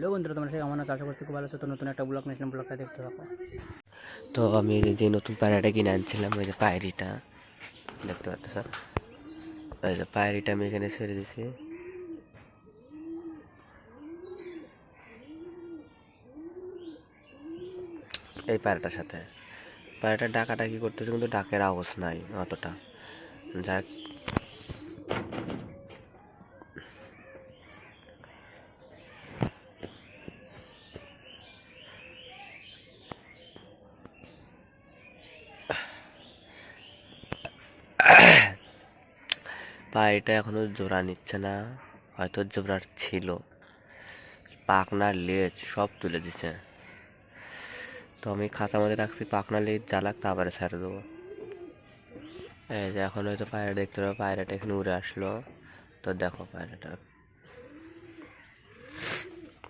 Hello বন্ধুরা, তোমরা সবাই আছো? আশা করছি খুব ভালো আছো। তো নতুন একটা ব্লগ নেশন ব্লগটা দেখতে থাকো। তো আমি যে নতুন পায়রাটা কিনে আনছিলাম, ওই যে পায়রিটা। দেখতে পাচ্ছ? ওই যে পায়রিটা আমি এখানে ছেড়ে দিছি। এই পায়রাটার সাথে। পায়রাটা ডাকাটা কি করতেছে, কিন্তু ডাকের আওয়াজ নাই অতটা। যাক পায়রাটা এখনও জোড়া নিচ্ছে না, হয়তো জোড়ার ছিল। পাখনার লেজ সব তুলে দিছে। তো আমি খাঁচা মধ্যে রাখছি পাখনা লেজ জ্বালাক তারপরে ছেড়ে দেবো। এই যে এখন হয়তো পায়রা দেখতে পাবো, পায়রাটা এখানে উড়ে আসলো। তো দেখো পায়রাটা।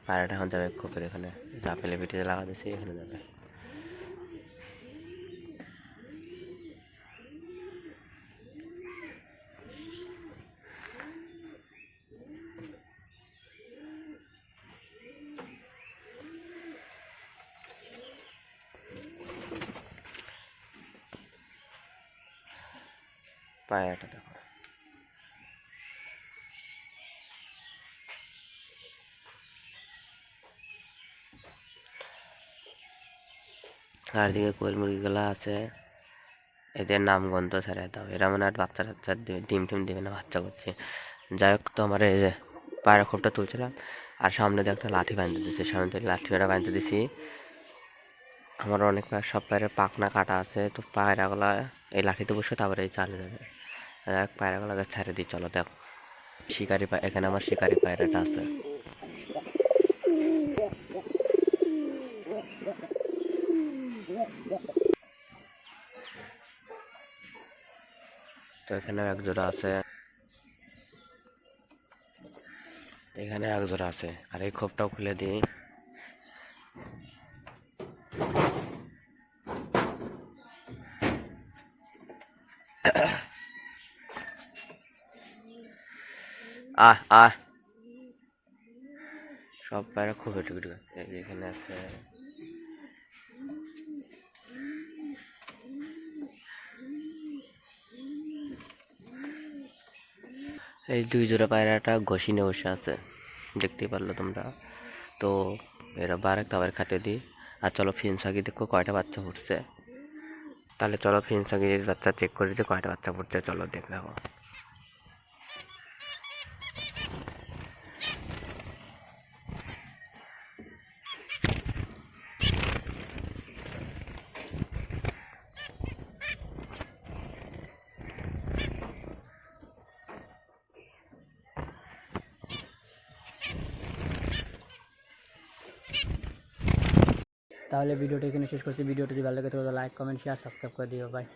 পায়রাটা এখন যাবে খোপের এখানে। জাপেলে পিটিতে লাগা দিছি এখানে যাবে। পায়রাটা দেখো। আর দিকে কোয়েল মুরগিগুলো আছে। এদের নাম গন্ধ ছেড়ে দাও। এরা মানে আর বাচ্চা টাচ্চা ডিম টিম দেবে না, বাচ্চা করছে। যাই হোক তো আমার এই যে পায়রা খোপটা তুলছিলাম, আর সামনে দিয়ে একটা লাঠি বাঁধতে দিচ্ছি সামনে দিয়ে লাঠি বেড়া বাঁধতে দিছি। আমার অনেক সব পায়রা পাখনা কাটা আছে, তো পায়রাগুলা এই লাঠিতে বসে তারপরে চালে যাবে। এক পায়রাগুলোকে ছেড়ে দিই চলো দেখো। শিকারি পায়, এখানে আমার শিকারি পায়রাটা আছে। তো এখানে এক জোড়া আছে। এখানে এক জোড়া আছে। আর এই খোপটাও খুলে দিই। আহ আহ। সব পায়রা খুব হেঁটে হেঁটে এখানে আছে। এই দুই জোড়া পায়রাটা ঘষিনে বসে আছে। দেখতেই পারল তোমরা। তো এরা বারেক তাবার খাতে দিই আর চলো ফিনসাগি দেখো কয়টা বাচ্চা ফুটছে। তাহলে চলো ফিনসাগির বাচ্চা চেক করে দিতে কয়টা বাচ্চা ফুটছে। চলো দেখ দেখো তাহলে ভিডিওটা এখানে শেষ করছি। ভিডিওটা যদি ভালো লাগে তাহলে লাইক, কমেন্ট শেয়ার সাবস্ক্রাইব করে দিও। বাই